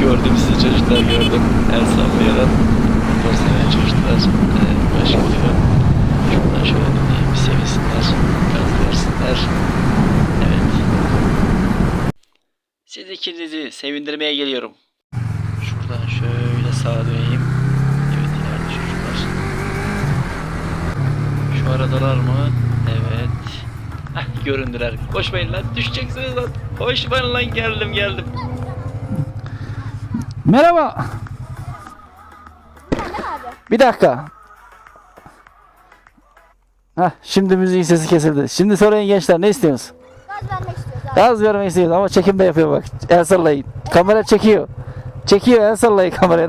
gördüm sizi çocuklar gördüm. El sallayarak. Motor seven çocuklar e, baş geliyor. Şuradan şöyle döneyim bir sevinsinler. Gaz versinler. Evet. Siz ikinizi sevindirmeye geliyorum. Şuradan şöyle sağa döneyim. Evet ileride çocuklar. Şu aradalar mı? Evet. Hah göründüler. Koşmayın lan düşeceksiniz lan. Koşmayın lan geldim geldim. Merhaba. Bir dakika. Hah, şimdi müziğin sesi kesildi. Şimdi sorayın gençler ne istiyorsunuz? Gaz vermek istiyoruz abi. Gaz vermek istiyoruz ama çekim de yapıyor bak. El sallayın. Kamera çekiyor. Çekiyor el sallayın kameraya.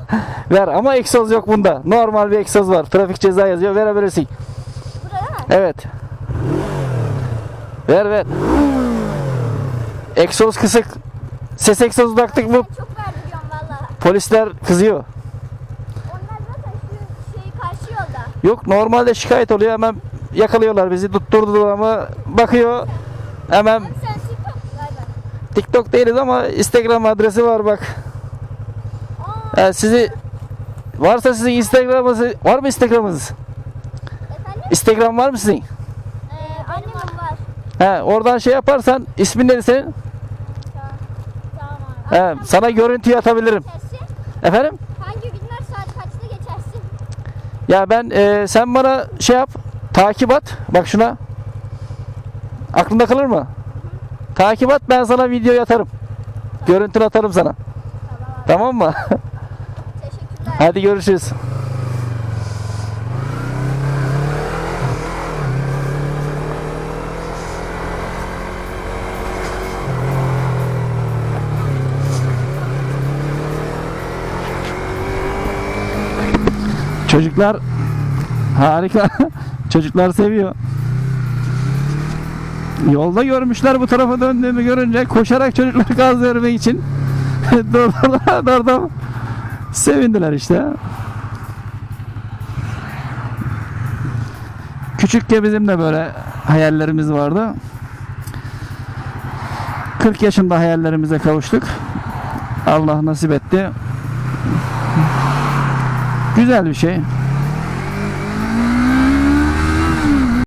Ver ama egzoz yok bunda. Normal bir egzoz var. Trafik ceza yazıyor. Verebilirsin. Burada? Evet. Ver ver. Egzoz kısık. Ses egzozu taktık mı Çok. Polisler kızıyor. Onlar zaten şu şeyi karşı yolda. Yok normalde şikayet oluyor hemen yakalıyorlar bizi tutturdular ama bakıyor hemen sen TikTok galiba. TikTok değiliz ama Instagram adresi var bak. Aa, Yani sizi varsa sizin Instagram'ınız var mı Instagram'ınız? efendim? Instagram var mı sizin? Ee, annem var. He, oradan şey yaparsan ismin neydi senin? Tamam. He, sana görüntüyü atabilirim. Geçersin. Efendim? Hangi günler saat kaçta geçersin? Ya ben e, sen bana şey yap takip at bak şuna. Aklında kalır mı? Takip at ben sana video atarım. Görüntünü atarım sana. Tamam. Tamam mı? Teşekkürler. Hadi görüşürüz. Çocuklar harika. Çocuklar seviyor. Yolda görmüşler bu tarafa döndüğümü görünce koşarak çocuklar gaz vermek için durdular, durdum. Sevindiler işte. Küçükken bizim de böyle hayallerimiz vardı. 40 yaşında hayallerimize kavuştuk. Allah nasip etti. Güzel bir şey.